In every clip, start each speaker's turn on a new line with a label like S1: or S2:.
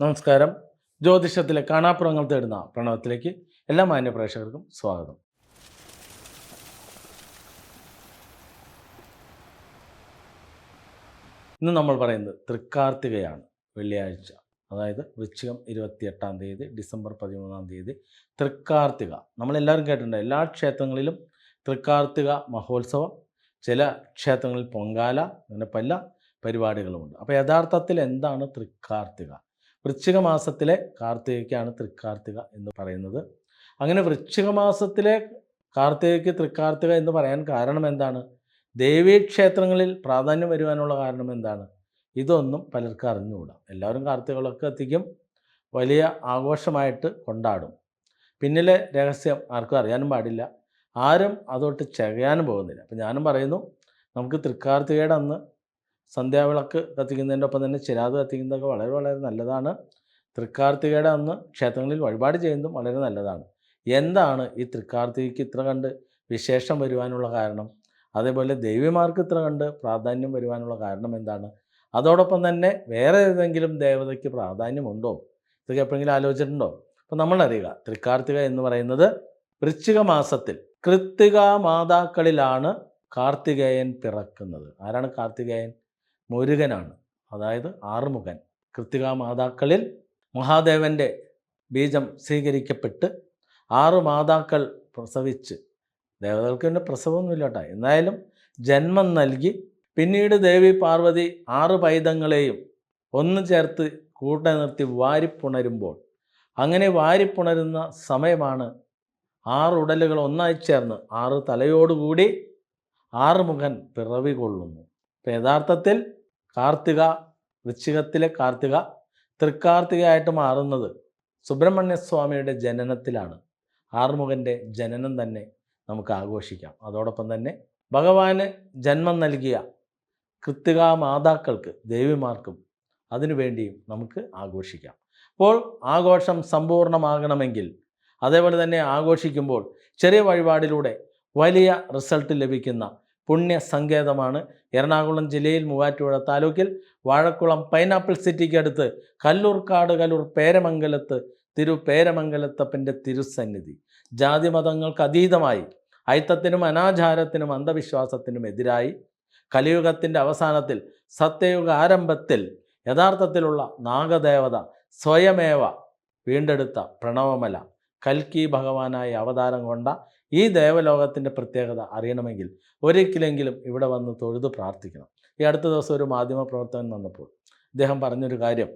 S1: നമസ്കാരം. ജ്യോതിഷത്തിലെ കാണാപ്പുറങ്ങൾ തേടുന്ന പ്രണവത്തിലേക്ക് എല്ലാ മാന്യ പ്രേക്ഷകർക്കും സ്വാഗതം. ഇന്ന് നമ്മൾ പറയുന്നത് തൃക്കാർത്തികയാണ് വെള്ളിയാഴ്ച. അതായത് വൃശ്ചികം ഇരുപത്തിയെട്ടാം തീയതി ഡിസംബർ പതിമൂന്നാം തീയതി തൃക്കാർത്തിക. നമ്മളെല്ലാവരും കേട്ടിട്ടുണ്ട് എല്ലാ ക്ഷേത്രങ്ങളിലും തൃക്കാർത്തിക മഹോത്സവം ചില ക്ഷേത്രങ്ങളിൽ പൊങ്കാല അങ്ങനെ പല പരിപാടികളുമുണ്ട്. അപ്പോൾ യഥാർത്ഥത്തിൽ എന്താണ് തൃക്കാർത്തിക? വൃശ്ചിക മാസത്തിലെ കാർത്തികയ്ക്കാണ് തൃക്കാർത്തിക എന്ന് പറയുന്നത്. അങ്ങനെ വൃശ്ചിക മാസത്തിലെ കാർത്തികയ്ക്ക് തൃക്കാർത്തിക എന്ന് പറയാൻ കാരണം എന്താണ്? ദേവീക്ഷേത്രങ്ങളിൽ പ്രാധാന്യം വരുവാനുള്ള കാരണം എന്താണ്? ഇതൊന്നും പലർക്കും അറിഞ്ഞുകൂടാ. എല്ലാവരും കാർത്തികളൊക്കെ എത്തിക്കും. വലിയ ആഘോഷമായിട്ട് കൊണ്ടാടും. പിന്നിലെ രഹസ്യം ആർക്കും അറിയാനും പാടില്ല. ആരും അതോട്ട് ചെയ്യാനും പോകുന്നില്ല. അപ്പം ഞാനും പറയുന്നു നമുക്ക് തൃക്കാർത്തികയുടെ അന്ന് സന്ധ്യാവിളക്ക് കത്തിക്കുന്നതിന്റെ ഒപ്പം തന്നെ ചിരാത് കത്തിക്കുന്നതൊക്കെ വളരെ വളരെ നല്ലതാണ്. തൃക്കാർത്തികയുടെ അന്ന് ക്ഷേത്രങ്ങളിൽ വഴിപാട് ചെയ്യുന്നതും വളരെ നല്ലതാണ്. എന്താണ് ഈ തൃക്കാർത്തികയ്ക്ക് ഇത്ര കണ്ട് വിശേഷം വരുവാനുള്ള കാരണം? അതേപോലെ ദേവിമാർക്ക് ഇത്ര കണ്ട് പ്രാധാന്യം വരുവാനുള്ള കാരണം എന്താണ്? അതോടൊപ്പം തന്നെ വേറെ ഏതെങ്കിലും ദേവതയ്ക്ക് പ്രാധാന്യമുണ്ടോ? ഇതൊക്കെ എപ്പോഴെങ്കിലും ആലോചിച്ചിട്ടുണ്ടോ? അപ്പോൾ നമ്മളറിയുക തൃക്കാർത്തിക എന്ന് പറയുന്നത് വൃശ്ചിക മാസത്തിൽ കൃത്തിക മാതാക്കളിലാണ് കാർത്തികേയൻ പിറക്കുന്നത്. ആരാണ് കാർത്തികേയൻ? മുരുകനാണ്. അതായത് ആറുമുഖൻ. കൃത്തികാ മാതാക്കളിൽ മഹാദേവന്റെ ബീജം സ്വീകരിക്കപ്പെട്ട് ആറ് മാതാക്കൾ പ്രസവിച്ച്. ദേവതകൾക്ക് പിന്നെ പ്രസവമൊന്നുമില്ല കേട്ടോ എന്നായാലും ജന്മം നൽകി പിന്നീട് ദേവി പാർവതി ആറ് പൈതങ്ങളെയും ഒന്ന് ചേർത്ത് കൂട്ട നിർത്തി വാരിപ്പുണരുമ്പോൾ. അങ്ങനെ വാരിപ്പുണരുന്ന സമയമാണ് ആറ് ഉടലുകൾ ഒന്നായി ചേർന്ന് ആറ് തലയോടുകൂടി ആറ് മുഖൻ പിറവി കൊള്ളുന്നു അപ്പം യഥാർത്ഥത്തിൽ കാർത്തിക വൃശ്ചികത്തിലെ കാർത്തിക തൃക്കാർത്തികയായിട്ട് മാറുന്നത് സുബ്രഹ്മണ്യ സ്വാമിയുടെ ജനനത്തിലാണ്. ആറുമുഖന്റെ ജനനം തന്നെ നമുക്ക് ആഘോഷിക്കാം. അതോടൊപ്പം തന്നെ ഭഗവാന് ജന്മം നൽകിയ കൃത്തിക മാതാക്കൾക്ക് ദേവിമാർക്കും അതിനുവേണ്ടിയും നമുക്ക് ആഘോഷിക്കാം. അപ്പോൾ ആഘോഷം സമ്പൂർണമാകണമെങ്കിൽ അതേപോലെ തന്നെ ആഘോഷിക്കുമ്പോൾ ചെറിയ വഴിപാടിലൂടെ വലിയ റിസൾട്ട് ലഭിക്കുന്ന പുണ്യ സങ്കേതമാണ് എറണാകുളം ജില്ലയിൽ മൂവാറ്റുപുഴ താലൂക്കിൽ വാഴക്കുളം പൈനാപ്പിൾ സിറ്റിക്ക് അടുത്ത് കല്ലൂർക്കാട് കല്ലൂർ പേരമംഗലത്ത് തിരു പേരമംഗലത്തപ്പന്റെ തിരുസന്നിധി. ജാതി മതങ്ങൾക്ക് അതീതമായി അയിത്തത്തിനും അനാചാരത്തിനും അന്ധവിശ്വാസത്തിനും എതിരായി കലിയുഗത്തിന്റെ അവസാനത്തിൽ സത്യയുഗ ആരംഭത്തിൽ യഥാർത്ഥത്തിലുള്ള നാഗദേവത സ്വയമേവ വീണ്ടെടുത്ത പ്രണവമല. കൽക്കി ഭഗവാനായി അവതാരം കൊണ്ട ഈ ദേവലോകത്തിന്റെ പ്രത്യേകത അറിയണമെങ്കിൽ ഒരിക്കലെങ്കിലും ഇവിടെ വന്ന് തൊഴുത് പ്രാർത്ഥിക്കണം. ഈ അടുത്ത ദിവസം ഒരു മാധ്യമ പ്രവർത്തകൻ വന്നപ്പോൾ അദ്ദേഹം പറഞ്ഞൊരു കാര്യം.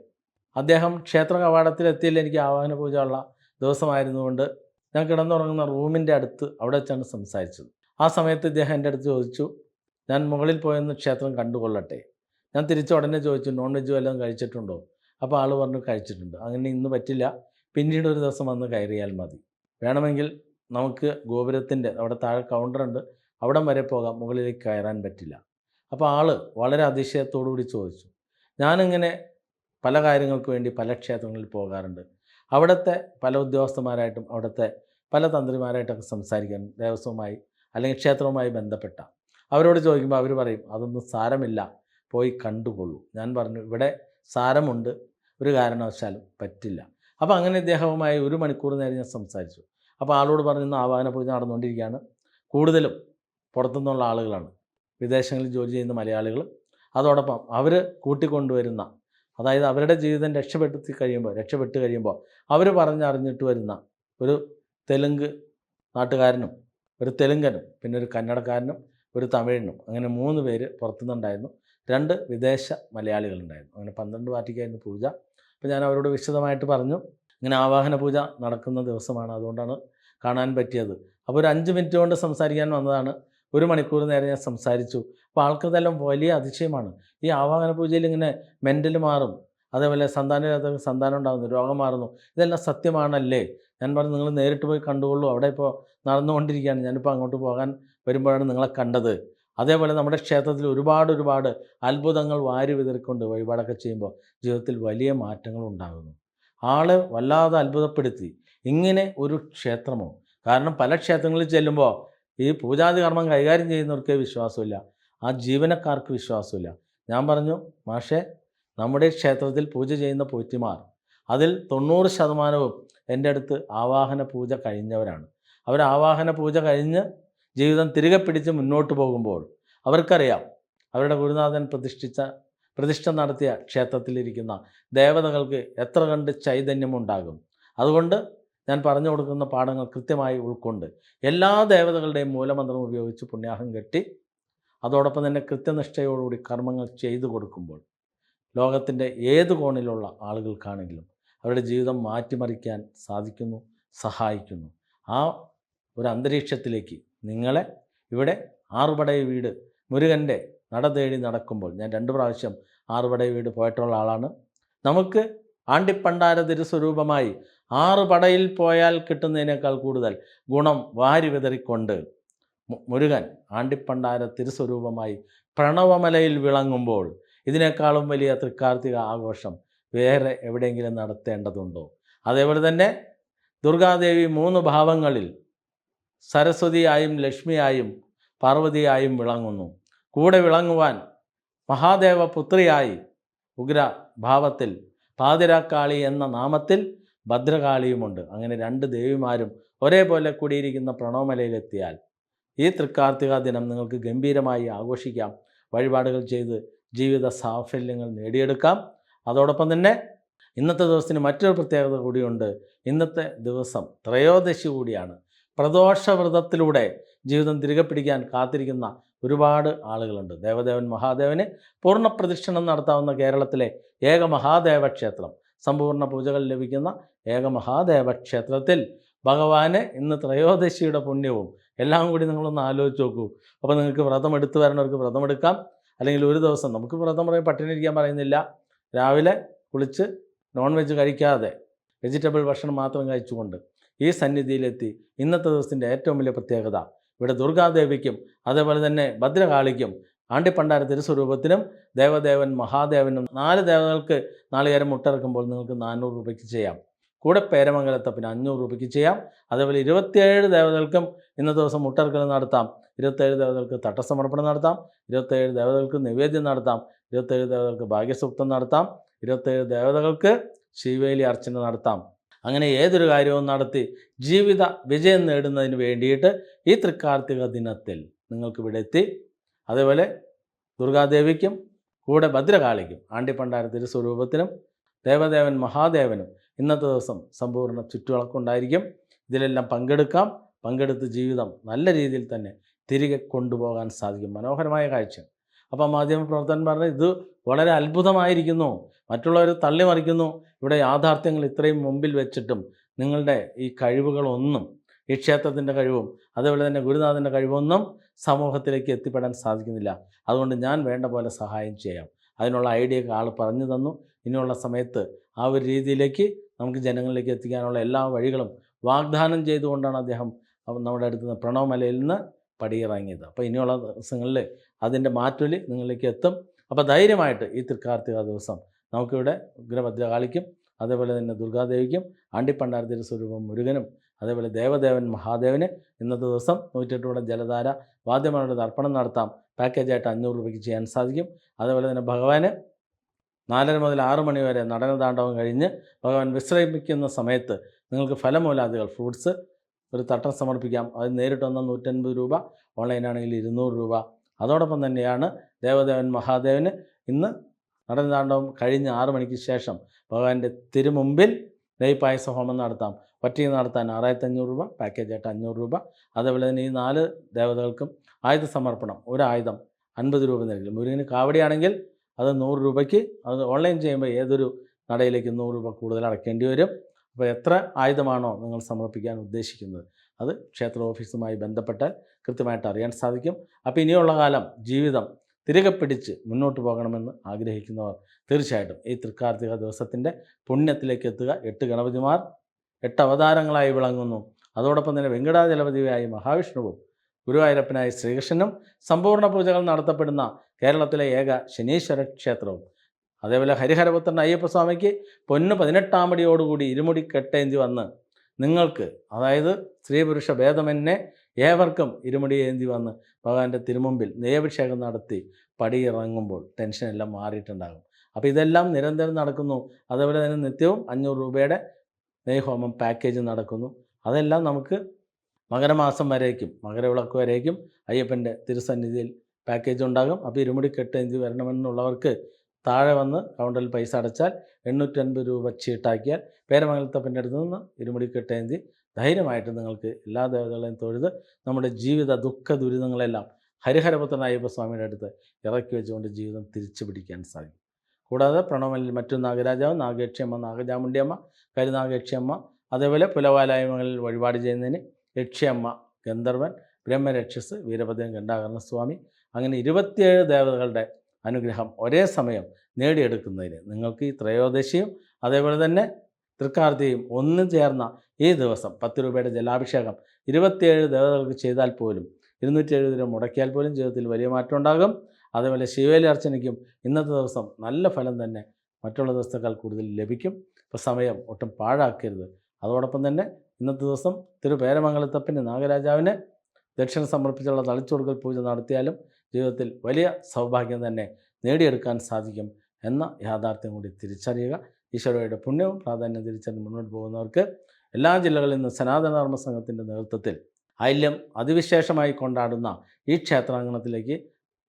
S1: അദ്ദേഹം ക്ഷേത്ര കവാടത്തിൽ എത്തിയില്ല എനിക്ക് ആവാഹന പൂജ ഉള്ള ദിവസമായിരുന്നുകൊണ്ട് ഞാൻ കിടന്നുറങ്ങുന്ന റൂമിന്റെ അടുത്ത് അവിടെ വെച്ചാണ് സംസാരിച്ചത്. ആ സമയത്ത് ഇദ്ദേഹം എന്റെ അടുത്ത് ചോദിച്ചു ഞാൻ മുകളിൽ പോയെന്ന് ക്ഷേത്രം കണ്ടുകൊള്ളട്ടെ? ഞാൻ തിരിച്ചു ഉടനെ ചോദിച്ചു നോൺ വെജ് വല്ലതും കഴിച്ചിട്ടുണ്ടോ? അപ്പോൾ ആൾ പറഞ്ഞു കഴിച്ചിട്ടുണ്ട്. അങ്ങനെ ഇന്ന് പറ്റില്ല. പിന്നീട് ഒരു ദിവസം വന്ന് കയറിയാൽ മതി. വേണമെങ്കിൽ നമുക്ക് ഗോപുരത്തിന്റെ അവിടെ താഴെ കൗണ്ടറുണ്ട് അവിടം വരെ പോകാം. മുകളിലേക്ക് കയറാൻ പറ്റില്ല. അപ്പോൾ ആൾ വളരെ അതിശയത്തോടു കൂടി ചോദിച്ചു. ഞാനിങ്ങനെ പല കാര്യങ്ങൾക്ക് വേണ്ടി പല ക്ഷേത്രങ്ങളിൽ പോകാറുണ്ട്. അവിടുത്തെ പല ഉദ്യോഗസ്ഥന്മാരായിട്ടും അവിടുത്തെ പല തന്ത്രിമാരായിട്ടൊക്കെ സംസാരിക്കാൻ ദേവസ്വവുമായി അല്ലെങ്കിൽ ക്ഷേത്രവുമായി ബന്ധപ്പെട്ട അവരോട് ചോദിക്കുമ്പോൾ അവർ പറയും അതൊന്നും സാരമില്ല. പോയി കണ്ടുകൊള്ളൂ. ഞാൻ പറഞ്ഞു ഇവിടെ സാരമുണ്ട്. ഒരു കാരണവശാലും പറ്റില്ല. അപ്പോൾ അങ്ങനെ ഇദ്ദേഹവുമായി ഒരു മണിക്കൂർ നേരം ഞാൻ സംസാരിച്ചു. അപ്പോൾ ആളോട് പറഞ്ഞു ഇന്ന് ആവാഹന പൂജ നടന്നുകൊണ്ടിരിക്കുകയാണ്. കൂടുതലും പുറത്തുനിന്നുള്ള ആളുകളാണ്. വിദേശങ്ങളിൽ ജോലി ചെയ്യുന്ന മലയാളികൾ. അതോടൊപ്പം അവർ കൂട്ടിക്കൊണ്ടുവരുന്ന അതായത് അവരുടെ ജീവിതം രക്ഷപ്പെടുത്തി കഴിയുമ്പോൾ രക്ഷപ്പെട്ട് കഴിയുമ്പോൾ അവർ പറഞ്ഞറിഞ്ഞിട്ട് വരുന്ന ഒരു തെലുങ്ക് നാട്ടുകാരനും ഒരു തെലുങ്കനും പിന്നെ ഒരു കന്നഡക്കാരനും ഒരു തമിഴിനും അങ്ങനെ മൂന്ന് പേര് പുറത്തുനിന്നുണ്ടായിരുന്നു. രണ്ട് വിദേശ മലയാളികളുണ്ടായിരുന്നു. അങ്ങനെ പന്ത്രണ്ട് പാർട്ടിക്കായിരുന്നു പൂജ. അപ്പോൾ ഞാൻ അവരോട് വിശദമായിട്ട് പറഞ്ഞു. ഇങ്ങനെ ആവാഹന പൂജ നടക്കുന്ന ദിവസമാണ്. അതുകൊണ്ടാണ് കാണാൻ പറ്റിയത്. അപ്പോൾ ഒരു അഞ്ച് മിനിറ്റ് കൊണ്ട് സംസാരിക്കാൻ വന്നതാണ്. ഒരു മണിക്കൂർ നേരം ഞാൻ സംസാരിച്ചു. അപ്പോൾ ആൾക്കതെല്ലാം വലിയ അതിശയമാണ്. ഈ ആവാഹന പൂജയിൽ ഇങ്ങനെ മെന്റൽ മാറും. അതേപോലെ സന്താന സന്താനം ഉണ്ടാകുന്നു രോഗം മാറുന്നു. ഇതെല്ലാം സത്യമാണല്ലേ? ഞാൻ പറഞ്ഞു നിങ്ങൾ നേരിട്ട് പോയി കണ്ടുകൊള്ളൂ. അവിടെ ഇപ്പോൾ നടന്നുകൊണ്ടിരിക്കുകയാണ്. ഞാനിപ്പോൾ അങ്ങോട്ട് പോകാൻ വരുമ്പോഴാണ് നിങ്ങളെ കണ്ടത്. അതേപോലെ നമ്മുടെ ക്ഷേത്രത്തിൽ ഒരുപാട് ഒരുപാട് അത്ഭുതങ്ങൾ വാരി വിതറിക്കൊണ്ട് വഴിപാടൊക്കെ ചെയ്യുമ്പോൾ ജീവിതത്തിൽ വലിയ മാറ്റങ്ങൾ ഉണ്ടാകുന്നു. ആളെ വല്ലാതെ അത്ഭുതപ്പെടുത്തി. ഇങ്ങനെ ഒരു ക്ഷേത്രമോ? കാരണം പല ക്ഷേത്രങ്ങളിൽ ചെല്ലുമ്പോൾ ഈ പൂജാതി കർമ്മം കൈകാര്യം ചെയ്യുന്നവർക്ക് വിശ്വാസമില്ല. ആ ജീവനക്കാർക്ക് വിശ്വാസമില്ല. ഞാൻ പറഞ്ഞു മാഷേ നമ്മുടെ ക്ഷേത്രത്തിൽ പൂജ ചെയ്യുന്ന പോറ്റിമാർ അതിൽ തൊണ്ണൂറ് ശതമാനവും എന്റെ അടുത്ത് ആവാഹന പൂജ കഴിഞ്ഞവരാണ്. അവർ ആവാഹന പൂജ കഴിഞ്ഞ് ജീവിതം തിരികെ പിടിച്ച് മുന്നോട്ട് പോകുമ്പോൾ അവർക്കറിയാം അവരുടെ ഗുരുനാഥൻ പ്രതിഷ്ഠിച്ച പ്രതിഷ്ഠ നടത്തിയ ക്ഷേത്രത്തിലിരിക്കുന്ന ദേവതകൾക്ക് എത്ര കണ്ട് ചൈതന്യമുണ്ടാകും. അതുകൊണ്ട് ഞാൻ പറഞ്ഞു കൊടുക്കുന്ന പാഠങ്ങൾ കൃത്യമായി ഉൾക്കൊണ്ട് എല്ലാ ദേവതകളുടെയും മൂലമന്ത്രം ഉപയോഗിച്ച് പുണ്യാഹം കെട്ടി അതോടൊപ്പം തന്നെ കൃത്യനിഷ്ഠയോടുകൂടി കർമ്മങ്ങൾ ചെയ്തു കൊടുക്കുമ്പോൾ ലോകത്തിന്റെ ഏത് കോണിലുള്ള ആളുകൾക്കാണെങ്കിലും അവരുടെ ജീവിതം മാറ്റിമറിക്കാൻ സാധിക്കുന്നു സഹായിക്കുന്നു. ആ ഒരു അന്തരീക്ഷത്തിലേക്ക് നിങ്ങളെ ഇവിടെ ആറുപടയ വീട് മുരുകന്റെ നട തേടി നടക്കുമ്പോൾ ഞാൻ രണ്ട് പ്രാവശ്യം ആറുപടയ വീട് പോയിട്ടുള്ള ആളാണ്. നമുക്ക് ആണ്ടിപ്പണ്ടാര തിരുസ്വരൂപമായി ആറ് പടയിൽ പോയാൽ കിട്ടുന്നതിനേക്കാൾ കൂടുതൽ ഗുണം വാരി വിതറിക്കൊണ്ട് മുരുകൻ ആണ്ടിപ്പണ്ടാര തിരുസ്വരൂപമായി പ്രണവമലയിൽ വിളങ്ങുമ്പോൾ ഇതിനേക്കാളും വലിയ തൃക്കാർത്തിക ആഘോഷം വേറെ എവിടെയെങ്കിലും നടത്തേണ്ടതുണ്ടോ? അതേപോലെ തന്നെ ദുർഗാദേവി മൂന്ന് ഭാവങ്ങളിൽ സരസ്വതിയായും ലക്ഷ്മിയായും പാർവതിയായും വിളങ്ങുന്നു. കൂടെ വിളങ്ങുവാൻ മഹാദേവ പുത്രിയായി ഉഗ്ര ഭാവത്തിൽ പാതിരാക്കാളി എന്ന നാമത്തിൽ ഭദ്രകാളിയുമുണ്ട്. അങ്ങനെ രണ്ട് ദേവിമാരും ഒരേപോലെ കൂടിയിരിക്കുന്ന പ്രണവമലയിലെത്തിയാൽ ഈ തൃക്കാർത്തിക ദിനം നിങ്ങൾക്ക് ഗംഭീരമായി ആഘോഷിക്കാം. വഴിപാടുകൾ ചെയ്ത് ജീവിത സാഫല്യങ്ങൾ നേടിയെടുക്കാം. അതോടൊപ്പം തന്നെ ഇന്നത്തെ ദിവസത്തിന് മറ്റൊരു പ്രത്യേകത കൂടിയുണ്ട്. ഇന്നത്തെ ദിവസം ത്രയോദശി കൂടിയാണ്. പ്രദോഷവ്രതത്തിലൂടെ ജീവിതം തിരികെ പിടിക്കാൻ കാത്തിരിക്കുന്ന ഒരുപാട് ആളുകളുണ്ട്. ദേവദേവൻ മഹാദേവന് പൂർണ പ്രദക്ഷിണം നടത്താവുന്ന കേരളത്തിലെ ഏക മഹാദേവ ക്ഷേത്രം. സമ്പൂർണ പൂജകൾ ലഭിക്കുന്ന ഏക മഹാദേവക്ഷേത്രത്തിൽ ഭഗവാന് ഇന്ന് ത്രയോദശിയുടെ പുണ്യവും. എല്ലാം കൂടി നിങ്ങളൊന്ന് ആലോചിച്ച് നോക്കൂ. അപ്പോൾ നിങ്ങൾക്ക് വ്രതം എടുത്തു വരണവർക്ക് വ്രതം എടുക്കാം. അല്ലെങ്കിൽ ഒരു ദിവസം നമുക്ക് വ്രതം പറയും പട്ടിണിയിരിക്കാൻ പറയുന്നില്ല. രാവിലെ കുളിച്ച് നോൺ വെജ് കഴിക്കാതെ വെജിറ്റബിൾ ഭക്ഷണം മാത്രം കഴിച്ചുകൊണ്ട് ഈ സന്നിധിയിലെത്തി ഇന്നത്തെ ദിവസത്തിന്റെ ഏറ്റവും വലിയ പ്രത്യേകത. ഇവിടെ ദുർഗാദേവിക്കും അതേപോലെ തന്നെ ഭദ്രകാളിക്കും ആണ്ടിപ്പണ്ടാര തിരുസ്വരൂപത്തിനും ദേവദേവൻ മഹാദേവനും നാല് ദേവതകൾക്ക് നാളികേരം മുട്ടിറക്കുമ്പോൾ നിങ്ങൾക്ക് നാനൂറ് രൂപയ്ക്ക് ചെയ്യാം. കൂടെ പേരമംഗലത്തപ്പിന് അഞ്ഞൂറ് രൂപയ്ക്ക് ചെയ്യാം. അതേപോലെ ഇരുപത്തിയേഴ് ദേവതകൾക്കും ഇന്നത്തെ ദിവസം മുട്ടിറക്കൽ നടത്താം. ഇരുപത്തേഴ് ദേവതകൾക്ക് തട്ടസമർപ്പണം നടത്താം. ഇരുപത്തേഴ് ദേവതകൾക്ക് നിവേദ്യം നടത്താം. ഇരുപത്തേഴ് ദേവതകൾക്ക് ഭാഗ്യസൂക്തം നടത്താം. ഇരുപത്തേഴ് ദേവതകൾക്ക് ശിവേലി അർച്ചന നടത്താം. അങ്ങനെ ഏതൊരു കാര്യവും നടത്തി ജീവിത വിജയം നേടുന്നതിന് വേണ്ടിയിട്ട് ഈ തൃക്കാർത്തിക ദിനത്തിൽ നിങ്ങൾക്ക് ഇവിടെ എത്തി അതേപോലെ ദുർഗാദേവിക്കും കൂടെ ഭദ്രകാളിക്കും ആണ്ടിപ്പണ്ടാര തിരുസ്വരൂപത്തിനും ദേവദേവൻ മഹാദേവനും ഇന്നത്തെ ദിവസം സമ്പൂർണ ചുറ്റുവിളക്കുണ്ടായിരിക്കും. ഇതിലെല്ലാം പങ്കെടുക്കാം. പങ്കെടുത്ത് ജീവിതം നല്ല രീതിയിൽ തന്നെ തിരികെ കൊണ്ടുപോകാൻ സാധിക്കും. മനോഹരമായ കാഴ്ച. അപ്പം മാധ്യമപ്രവർത്തകൻ പറഞ്ഞു ഇത് വളരെ അത്ഭുതമായിരിക്കുന്നു. മറ്റുള്ളവർ തള്ളിമറിക്കുന്നു. ഇവിടെ യാഥാർത്ഥ്യങ്ങൾ ഇത്രയും മുമ്പിൽ വെച്ചിട്ടും നിങ്ങളുടെ ഈ കഴിവുകളൊന്നും ഈ ക്ഷേത്രത്തിന്റെ കഴിവും അതേപോലെ തന്നെ ഗുരുനാഥന്റെ കഴിവൊന്നും സമൂഹത്തിലേക്ക് എത്തിപ്പെടാൻ സാധിക്കുന്നില്ല. അതുകൊണ്ട് ഞാൻ വേണ്ട പോലെ സഹായം ചെയ്യാം. അതിനുള്ള ഐഡിയ ഒക്കെ ആൾ പറഞ്ഞു തന്നു. ഇനിയുള്ള സമയത്ത് ആ ഒരു രീതിയിലേക്ക് നമുക്ക് ജനങ്ങളിലേക്ക് എത്തിക്കാനുള്ള എല്ലാ വഴികളും വാഗ്ദാനം ചെയ്തുകൊണ്ടാണ് അദ്ദേഹം നമ്മുടെ അടുത്ത് നിന്ന് പ്രണവമലയിൽ നിന്ന് പടിയിറങ്ങിയത്. അപ്പോൾ ഇനിയുള്ള ദിവസങ്ങളിൽ അതിന്റെ മാറ്റൊലി നിങ്ങളിലേക്ക് എത്തും. അപ്പോൾ ധൈര്യമായിട്ട് ഈ തൃക്കാർത്തിക ദിവസം നമുക്കിവിടെ ഉഗ്രഭദ്രകാളിക്കും അതേപോലെ തന്നെ ദുർഗാദേവിക്കും ആണ്ടിപ്പണ്ടാരത്തിന്റെ സ്വരൂപം മുരുകനും അതേപോലെ ദേവദേവൻ മഹാദേവന് ഇന്നത്തെ ദിവസം നൂറ്റെട്ടോടെ ജലധാര വാദ്യമാരുടെ തർപ്പണം നടത്താം. പാക്കേജായിട്ട് അഞ്ഞൂറ് രൂപയ്ക്ക് ചെയ്യാൻ സാധിക്കും. അതേപോലെ തന്നെ ഭഗവാന് നാലര മുതൽ ആറ് മണി വരെ നടനതാണ്ഡവം കഴിഞ്ഞ് ഭഗവാൻ വിശ്രമിക്കുന്ന സമയത്ത് നിങ്ങൾക്ക് ഫലമൂലാദികൾ ഫ്രൂട്ട്സ് ഒരു തട്ടം സമർപ്പിക്കാം. അത് നേരിട്ട് വന്നാൽ നൂറ്റൻപത് രൂപ ഓൺലൈനാണെങ്കിൽ ഇരുന്നൂറ് രൂപ. അതോടൊപ്പം തന്നെയാണ് ദേവദേവൻ മഹാദേവന് ഇന്ന് നടനതാണ്ഡവം കഴിഞ്ഞ് ആറ് മണിക്ക് ശേഷം ഭഗവാന്റെ തിരുമുമ്പിൽ നെയ് പായസ ഹോമം നടത്താം. പറ്റി നടത്താൻ ആറായിരത്തി അഞ്ഞൂറ് രൂപ പാക്കേജായിട്ട് അഞ്ഞൂറ് രൂപ. അതേപോലെ തന്നെ ഈ നാല് ദേവതകൾക്കും ആയുധ സമർപ്പണം ഒരു ആയുധം അൻപത് രൂപ നൽകി മുരുകന് കാവടിയാണെങ്കിൽ അത് നൂറ് രൂപയ്ക്ക് അത് ഓൺലൈൻ ചെയ്യുമ്പോൾ ഏതൊരു നടയിലേക്ക് നൂറ് രൂപ കൂടുതൽ അടയ്ക്കേണ്ടി വരും. അപ്പോൾ എത്ര ആയുധമാണോ നിങ്ങൾ സമർപ്പിക്കാൻ ഉദ്ദേശിക്കുന്നത്? അത് ക്ഷേത്ര ഓഫീസുമായി ബന്ധപ്പെട്ടാൽ കൃത്യമായിട്ട് അറിയാൻ സാധിക്കും. അപ്പോൾ ഇനിയുള്ള കാലം ജീവിതം തിരികെ പിടിച്ച് മുന്നോട്ട് പോകണമെന്ന് ആഗ്രഹിക്കുന്നവർ തീർച്ചയായിട്ടും ഈ തൃക്കാർത്തിക ദിവസത്തിന്റെ പുണ്യത്തിലേക്ക് എത്തുക. എട്ട് ഗണപതിമാർ എട്ട് അവതാരങ്ങളായി വിളങ്ങുന്നു. അതോടൊപ്പം തന്നെ വെങ്കടാചലപതിയായി മഹാവിഷ്ണുവും ഗുരുവായൂരപ്പനായി ശ്രീകൃഷ്ണനും സമ്പൂർണ പൂജകൾ നടത്തപ്പെടുന്ന കേരളത്തിലെ ഏക ശനീശ്വര ക്ഷേത്രവും. അതേപോലെ ഹരിഹരപുത്രൻ അയ്യപ്പസ്വാമിക്ക് പൊന്ന് പതിനെട്ടാം അടിയോടുകൂടി ഇരുമുടി കെട്ടേന്തി വന്ന് നിങ്ങൾക്ക് അതായത് സ്ത്രീ പുരുഷ ഭേദമെന്നെ ഏവർക്കും ഇരുമുടി ഏന്തി വന്ന് ഭഗവാന്റെ തിരുമുമ്പിൽ നെയ്യഭിഷേകം നടത്തി പടിയിറങ്ങുമ്പോൾ ടെൻഷനെല്ലാം മാറിയിട്ടുണ്ടാകും. അപ്പോൾ ഇതെല്ലാം നിരന്തരം നടക്കുന്നു. അതേപോലെ തന്നെ നിത്യവും അഞ്ഞൂറ് രൂപയുടെ നെയ്ഹോമം പാക്കേജ് നടക്കുന്നു. അതെല്ലാം നമുക്ക് മകരമാസം വരേക്കും മകരവിളക്ക് വരേക്കും അയ്യപ്പന്റെ തിരുസന്നിധിയിൽ പാക്കേജ് ഉണ്ടാകും. അപ്പോൾ ഇരുമുടി കെട്ട് എന്തി വരണമെന്നുള്ളവർക്ക് താഴെ വന്ന് കൗണ്ടറിൽ പൈസ അടച്ചാൽ എണ്ണൂറ്റൻപത് രൂപ ചീട്ടാക്കിയാൽ പേരമംഗലത്തപ്പന്റെ അടുത്ത് നിന്ന് ഇരുമുടിക്കെട്ട് എന്തി ധൈര്യമായിട്ട് നിങ്ങൾക്ക് എല്ലാ ദേവതകളെയും തൊഴുത് നമ്മുടെ ജീവിത ദുഃഖ ദുരിതങ്ങളെല്ലാം ഹരിഹരപുത്രൻ അയ്യപ്പസ്വാമിയുടെ അടുത്ത് ഇറക്കി വെച്ചുകൊണ്ട് ജീവിതം തിരിച്ചു പിടിക്കാൻ സാധിക്കും. കൂടാതെ പ്രണവലിൽ മറ്റു നാഗരാജാവ് നാഗേക്ഷിയമ്മ നാഗചാമുണ്ടിയമ്മ കരുനാഗേക്ഷിയമ്മ അതേപോലെ പുലവാലായ്മകളിൽ വഴിപാട് ചെയ്യുന്നതിന് യക്ഷിയമ്മ ഗന്ധർവൻ ബ്രഹ്മരക്ഷസ് വീരഭദ്രൻ ഗണ്ടാകരണ സ്വാമി അങ്ങനെ ഇരുപത്തിയേഴ് ദേവതകളുടെ അനുഗ്രഹം ഒരേ സമയം നേടിയെടുക്കുന്നതിന് നിങ്ങൾക്ക് ഈ ത്രയോദശിയും അതേപോലെ തന്നെ തൃക്കാർത്തിയും ഒന്നും ചേർന്ന ഈ ദിവസം പത്ത് രൂപയുടെ ജലാഭിഷേകം ഇരുപത്തിയേഴ് ദേവതകൾക്ക് ചെയ്താൽ പോലും ഇരുന്നൂറ്റി എഴുപത് രൂപ മുടക്കിയാൽ പോലും ജീവിതത്തിൽ വലിയ മാറ്റം ഉണ്ടാകും. അതേപോലെ ശിവേലി അർച്ചനയ്ക്കും ഇന്നത്തെ ദിവസം നല്ല ഫലം തന്നെ മറ്റുള്ള ദിവസത്തേക്കാൾ കൂടുതൽ ലഭിക്കും. ഇപ്പോൾ സമയം ഒട്ടും പാഴാക്കരുത്. അതോടൊപ്പം തന്നെ ഇന്നത്തെ ദിവസം തിരുപേരമംഗലത്തപ്പന് നാഗരാജാവിന് ദക്ഷിണ സമർപ്പിച്ചുള്ള തളിച്ചുകൊടുക്കൽ പൂജ നടത്തിയാലും ജീവിതത്തിൽ വലിയ സൗഭാഗ്യം തന്നെ നേടിയെടുക്കാൻ സാധിക്കും എന്ന യാഥാർത്ഥ്യം കൂടി തിരിച്ചറിയുക. ഈശ്വരയുടെ പുണ്യവും പ്രാധാന്യം തിരിച്ചറിഞ്ഞ് മുന്നോട്ട് പോകുന്നവർക്ക് എല്ലാ ജില്ലകളിൽ നിന്ന് സനാതനധർമ്മ സംഘത്തിന്റെ നേതൃത്വത്തിൽ ഐല്യം അതിവിശേഷമായി കൊണ്ടാടുന്ന ഈ ക്ഷേത്രാങ്കണത്തിലേക്ക്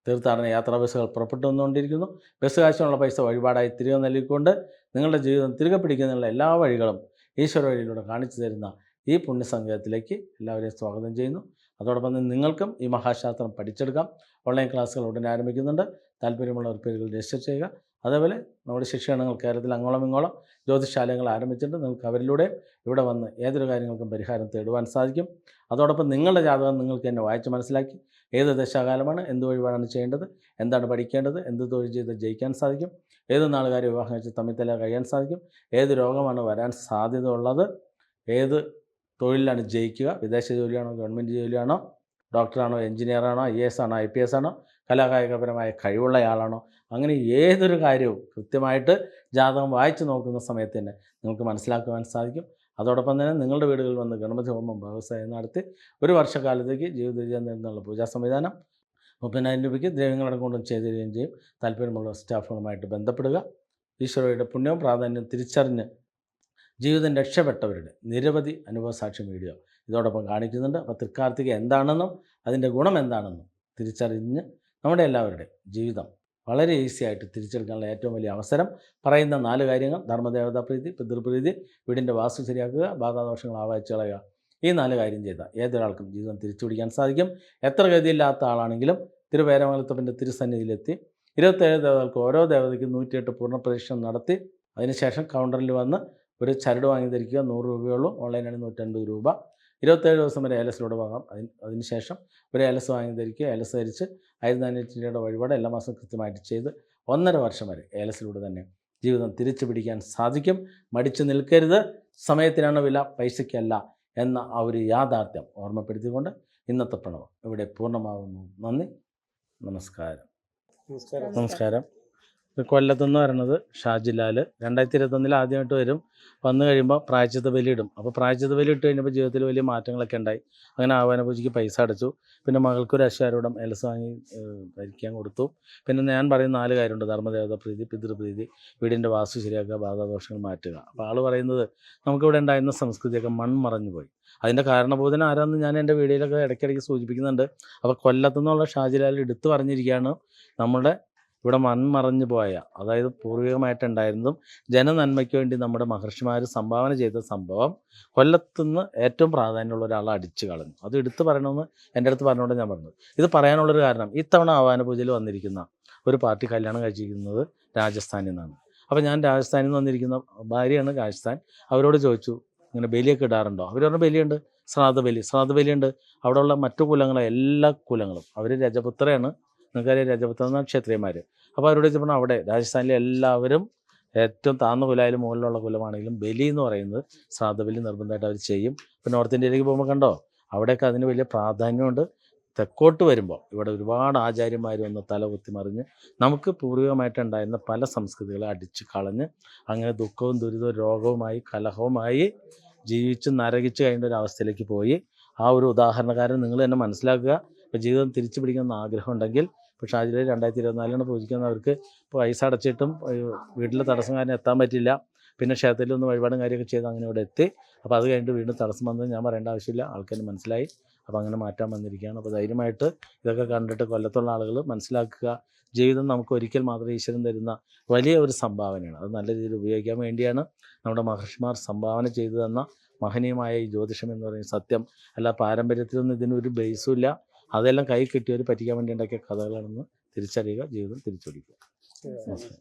S1: തീർത്ഥാടന യാത്രാ ബസ്സുകൾ പുറപ്പെട്ടു വന്നുകൊണ്ടിരിക്കുന്നു. ബസ് കാശിനുള്ള പൈസ വഴിപാടായി തിരികെ നൽകിക്കൊണ്ട് നിങ്ങളുടെ ജീവിതം തിരികെ പിടിക്കുന്നതിനുള്ള എല്ലാ വഴികളും ഈശ്വര വഴിയിലൂടെ കാണിച്ചു തരുന്ന ഈ പുണ്യസംഘത്തിലേക്ക് എല്ലാവരെയും സ്വാഗതം ചെയ്യുന്നു. അതോടൊപ്പം തന്നെ നിങ്ങൾക്കും ഈ മഹാശാസ്ത്രം പഠിച്ചെടുക്കാം. ഓൺലൈൻ ക്ലാസ്സുകൾ ഉടനെ ആരംഭിക്കുന്നുണ്ട്. താല്പര്യമുള്ളവർ പേരുകൾ രജിസ്റ്റർ ചെയ്യുക. അതേപോലെ നമ്മുടെ ശിക്ഷണങ്ങൾ കേരളത്തിൽ അങ്ങോളം ഇങ്ങോളം ജ്യോതിശാലയങ്ങൾ ആരംഭിച്ചിട്ടുണ്ട്. നിങ്ങൾക്ക് അവരിലൂടെ ഇവിടെ വന്ന് ഏതൊരു കാര്യങ്ങൾക്കും പരിഹാരം തേടുവാൻ സാധിക്കും. അതോടൊപ്പം നിങ്ങളുടെ ജാതകം നിങ്ങൾക്ക് എന്നെ വായിച്ച് മനസ്സിലാക്കി. ഏത് ദശാകാലമാണ് എന്ത് വഴിപാടാണ് ചെയ്യേണ്ടത് എന്താണ് പഠിക്കേണ്ടത് എന്ത് തൊഴിൽ ചെയ്ത് ജയിക്കാൻ സാധിക്കും ഏത് നാളുകാരെ വിവാഹം കഴിച്ച് തമ്മിത്തല കഴിയാൻ സാധിക്കും ഏത് രോഗമാണ് വരാൻ സാധ്യത ഉള്ളത് ഏത് തൊഴിലാണ് ജയിക്കുക വിദേശ ജോലിയാണോ ഗവൺമെന്റ് ജോലിയാണോ ഡോക്ടറാണോ എഞ്ചിനീയറാണോ ഐ എസ് ആണോ ഐ പി എസ് ആണോ കലാകായികപരമായ കഴിവുള്ളയാളാണോ? അങ്ങനെ ഏതൊരു കാര്യവും കൃത്യമായിട്ട് ജാതകം വായിച്ചു നോക്കുന്ന സമയത്ത് തന്നെ നിങ്ങൾക്ക് മനസ്സിലാക്കുവാൻ സാധിക്കും. അതോടൊപ്പം തന്നെ നിങ്ങളുടെ വീടുകളിൽ വന്ന് ഗണപതി ഹോമം വ്യവസായം നടത്തി ഒരു വർഷക്കാലത്തേക്ക് ജീവിത നേടുന്നുള്ള പൂജാ സംവിധാനം മുപ്പതിനായിരം രൂപയ്ക്ക് ദ്രവ്യങ്ങളടക്കം കൊണ്ടും ചെയ്തു തരികയും ചെയ്യും. താല്പര്യമുള്ള സ്റ്റാഫുകളുമായിട്ട് ബന്ധപ്പെടുക. ഈശ്വരയുടെ പുണ്യവും പ്രാധാന്യം തിരിച്ചറിഞ്ഞ് ജീവിതം രക്ഷപ്പെട്ടവരുടെ നിരവധി അനുഭവ സാക്ഷ്യം വീഡിയോ ഇതോടൊപ്പം കാണിക്കുന്നുണ്ട്. അപ്പോൾ തൃക്കാർത്തിക എന്താണെന്നും അതിന്റെ ഗുണം എന്താണെന്നും തിരിച്ചറിഞ്ഞ് നമ്മുടെ എല്ലാവരുടെയും ജീവിതം വളരെ ഈസി ആയിട്ട് തിരിച്ചെടുക്കാനുള്ള ഏറ്റവും വലിയ അവസരം പറയുന്ന നാല് കാര്യങ്ങൾ. ധർമ്മദേവതാ പ്രീതി പിതൃപ്രീതി വീടിന്റെ വാസ്തു ശരിയാക്കുക ബാധാദോഷങ്ങൾ ആവാഹിച്ച് കളയുക. ഈ നാല് കാര്യം ചെയ്താൽ ഏതൊരാൾക്കും ജീവിതം തിരിച്ചു പിടിക്കാൻ സാധിക്കും. എത്ര ഗതിയില്ലാത്ത ആളാണെങ്കിലും തിരുവേരമംഗലത്തപ്പന്റെ തിരുസന്നിധിയിലെത്തി ഇരുപത്തേഴ് ദേവതകൾക്ക് ഓരോ ദേവതയ്ക്കും നൂറ്റിയെട്ട് പൂർണ പരീക്ഷണം നടത്തി അതിനുശേഷം കൗണ്ടറിൽ വന്ന് ഒരു ചരട് വാങ്ങി ധരിക്കുക. നൂറ് രൂപയുള്ളൂ ഓൺലൈനാണ് നൂറ്റൻപത് രൂപ. ഇരുപത്തേഴ് ദിവസം വരെ ഏലസിലൂടെ വാങ്ങാം അതിന് അതിനുശേഷം ഒരു ഏലസ് വാങ്ങി ധരിക്കുക ഏലസ് ധരിച്ച് ആയിരത്തി നാനൂറ്റി രൂപയുടെ വഴിപാട് എല്ലാ മാസവും കൃത്യമായിട്ട് ചെയ്ത് ഒന്നര വർഷം വരെ ഏലസിലൂടെ തന്നെ ജീവിതം തിരിച്ചു പിടിക്കാൻ സാധിക്കും. മടിച്ചു നിൽക്കരുത്. സമയത്തിനാണ് വില? പൈസയ്ക്കല്ല എന്ന ആ ഒരു യാഥാർത്ഥ്യം ഓർമ്മപ്പെടുത്തിക്കൊണ്ട് ഇന്നത്തെ പ്രണവം ഇവിടെ പൂർണമാകുന്നു നന്ദി. നമസ്കാരം.
S2: നമസ്കാരം.
S1: കൊല്ലത്തുനിന്ന് വരണത് ഷാജിലാൽ രണ്ടായിരത്തി ഇരുപത്തൊന്നിൽ ആദ്യമായിട്ട് വരും. വന്നു കഴിയുമ്പോൾ പ്രായച്ചിത്ത ബലി ഇടും അപ്പോൾ പ്രായച്ചിത്ത ബലി ഇട്ട് കഴിഞ്ഞപ്പോൾ ജീവിതത്തിൽ വലിയ മാറ്റങ്ങളൊക്കെ ഉണ്ടായി. അങ്ങനെ ആവാന പൂജയ്ക്ക് പൈസ അടച്ചു. പിന്നെ മകൾക്ക് ഒരു അശ്വാരൂഢം എലസ് വാങ്ങി ഭരിക്കാൻ കൊടുത്തു. പിന്നെ ഞാൻ പറയുന്ന നാല് കാര്യമുണ്ട്. ധർമ്മദേവത പ്രീതി പിതൃപ്രീതി വീടിന്റെ വാസ്തു ശരിയാക്കുക ബാധാദോഷങ്ങൾ മാറ്റുക. അപ്പോൾ ആൾ പറയുന്നത് നമുക്കിവിടെ ഉണ്ടായിരുന്ന സംസ്കൃതിയൊക്കെ മൺമറഞ്ഞു പോയി. അതിന്റെ കാരണബോധന ആരാന്ന് ഞാൻ എന്റെ വീഡിയോയിലൊക്കെ ഇടയ്ക്കിടയ്ക്ക് സൂചിപ്പിക്കുന്നുണ്ട്. അപ്പോൾ കൊല്ലത്തുനിന്നുള്ള ഷാജിലാൽ എടുത്തു പറഞ്ഞിരിക്കുകയാണ്. നമ്മുടെ ഇവിടെ മൺമറഞ്ഞു പോയ അതായത് പൂർവികമായിട്ടുണ്ടായിരുന്നതും ജനനന്മയ്ക്ക് വേണ്ടി നമ്മുടെ മഹർഷിമാർ സംഭാവന ചെയ്ത സംഭവം കൊല്ലത്തുനിന്ന് ഏറ്റവും പ്രാധാന്യമുള്ള ഒരാളെ അടിച്ചു കളഞ്ഞു. അത് എടുത്തു പറയണമെന്ന് എന്റെ അടുത്ത് പറഞ്ഞുകൊണ്ട് ഞാൻ പറഞ്ഞു ഇത് പറയാനുള്ളൊരു കാരണം ഇത്തവണ ആവാന പൂജയിൽ വന്നിരിക്കുന്ന ഒരു പാർട്ടി കല്യാണം കഴിച്ചിരിക്കുന്നത് രാജസ്ഥാനിൽ നിന്നാണ്. അപ്പോൾ ഞാൻ രാജസ്ഥാനിൽ നിന്ന് വന്നിരിക്കുന്ന ഭാര്യയാണ് രാജസ്ഥാൻ. അവരോട് ചോദിച്ചു ഇങ്ങനെ ബലിയൊക്കെ ഇടാറുണ്ടോ? അവർ പറഞ്ഞു ബലിയുണ്ട് ശ്രാദ്ധ ബലി ശ്രാദ്ധ ബലിയുണ്ട്. അവിടെയുള്ള മറ്റു കുലങ്ങളെ എല്ലാ കുലങ്ങളും അവർ രജപുത്രയാണ് നിങ്ങൾക്കറിയാം രാജപുത്ര ക്ഷത്രിയന്മാർ അപ്പോൾ അവരോട് ചോദിച്ചപ്പോൾ അവിടെ രാജസ്ഥാനിലെ എല്ലാവരും ഏറ്റവും താഴ്ന്ന കുലായാലും മുകളിലുള്ള കുലമാണെങ്കിലും ബലി എന്ന് പറയുന്നത് ശ്രാദ്ധബലി നിർബന്ധമായിട്ട് അവർ ചെയ്യും. ഇപ്പോൾ നോർത്ത് ഇന്ത്യയിലേക്ക് പോകുമ്പോൾ കണ്ടോ അവിടെയൊക്കെ അതിന് വലിയ പ്രാധാന്യമുണ്ട്. തെക്കോട്ട് വരുമ്പോൾ ഇവിടെ ഒരുപാട് ആചാര്യന്മാർ വന്ന് തല കുത്തിമറിഞ്ഞ് നമുക്ക് പൂർവികമായിട്ടുണ്ടായിരുന്ന പല സംസ്കൃതികളെ അടിച്ച് കളഞ്ഞ് അങ്ങനെ ദുഃഖവും ദുരിതവും രോഗവുമായി കലഹവുമായി ജീവിച്ച് നരകിച്ച് കഴിഞ്ഞ ഒരു അവസ്ഥയിലേക്ക് പോയി. ആ ഒരു ഉദാഹരണക്കാരൻ നിങ്ങൾ തന്നെ മനസ്സിലാക്കുക. ഇപ്പോൾ ജീവിതം തിരിച്ചു പിടിക്കുന്ന ആഗ്രഹം ഉണ്ടെങ്കിൽ പക്ഷേ അതിൽ രണ്ടായിരത്തി ഇരുപത്തിനാലിലാണ് പൂജിക്കുന്നവർക്ക് ഇപ്പോൾ പൈസ അടച്ചിട്ടും വീട്ടിൽ തടസ്സം കാരണം എത്താൻ പറ്റില്ല പിന്നെ ക്ഷേത്രത്തിൽ ഒന്ന് വഴിപാടും കാര്യമൊക്കെ ചെയ്ത് അങ്ങനെ ഇവിടെ എത്തി. അപ്പോൾ അത് കഴിഞ്ഞിട്ട് വീണ്ടും തടസ്സം വന്നത് ഞാൻ പറയേണ്ട ആവശ്യമില്ല. ആൾക്കാർ മനസ്സിലായി. അപ്പോൾ അങ്ങനെ മാറ്റാൻ വന്നിരിക്കുകയാണ്. അപ്പോൾ ധൈര്യമായിട്ട് ഇതൊക്കെ കണ്ടിട്ട് കൊല്ലത്തുള്ള ആളുകൾ മനസ്സിലാക്കുക. ജീവിതം നമുക്ക് ഒരിക്കൽ മാത്രം ഈശ്വരൻ തരുന്ന വലിയ ഒരു സംഭാവനയാണ്. അത് നല്ല രീതിയിൽ ഉപയോഗിക്കാൻ വേണ്ടിയാണ് നമ്മുടെ മഹർഷിമാർ സംഭാവന ചെയ്തു തന്ന മഹനീയമായ ഈ ജ്യോതിഷം എന്ന് പറയുന്ന സത്യം. അല്ല പാരമ്പര്യത്തിലൊന്നും ഇതിനൊരു ബേസും ഇല്ല. അതെല്ലാം കൈ കിട്ടിയവർ പറ്റിക്കാൻ വേണ്ടി ഉണ്ടാക്കിയ കഥകളാണെന്ന് തിരിച്ചറിയുക ജീവിതം തിരിച്ചൊടിക്കുക